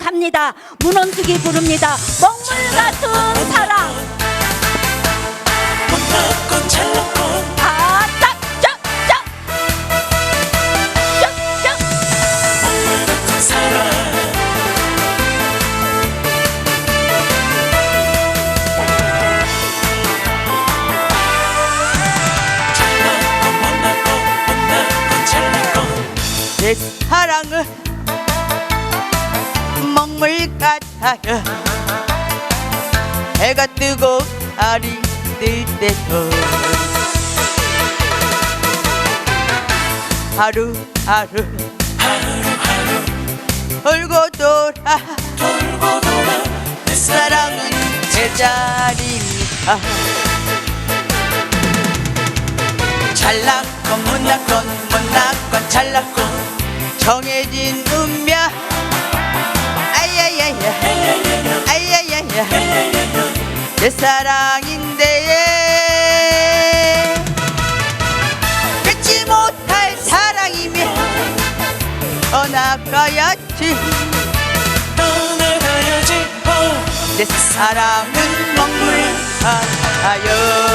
갑니다. 문원숙이 부릅니다. 먹물 같은 사랑. 아, 못났건 못났건 잘났건 내 사랑은 먹물 같아요. 해가 뜨고 달이 뜰 때도 하루하루 돌고 돌아. 돌고 돌아 내 사랑 사랑은 제자리입니다 잘났건 못났건 못났건 잘났건 정해진 운명 내 사랑인데 잊지 못할 사랑이면 떠나가야지. 떠나가야지. 어. 내 사랑은 먹물 같아요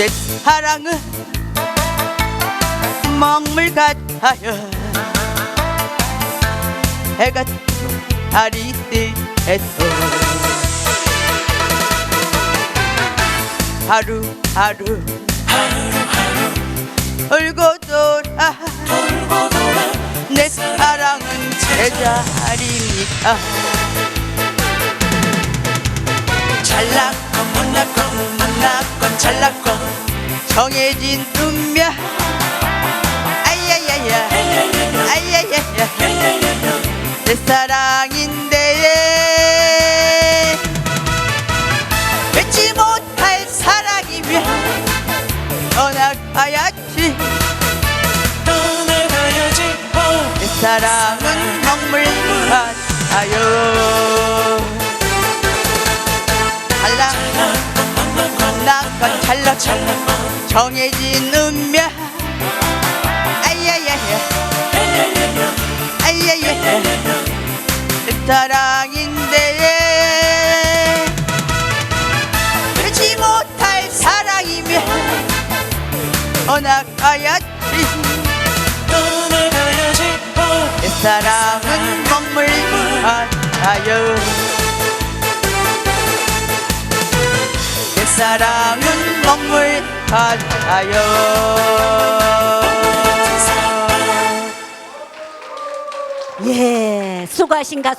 내 사랑은 먹물 같아요. 해가 달이 뜰 때도 하루하루 돌고 돌아 내 사랑은 제자리입니다 잘났건 못났건 못났건 잘났건 정해진 운명. 아야야야. 아야야야. 내 사랑인데 잊지 못할 사랑이면 떠나가야지? 떠나가야지. 어. 내 사랑은 먹물 같아요 정해진 운명. 아야야야. 아야야야. 내 사랑인데 잊지 못할 사랑이면 떠나가야지. 내 사랑은 먹물 같아요. 내 사랑은 먹물 같아요 예, 수고하신 가수.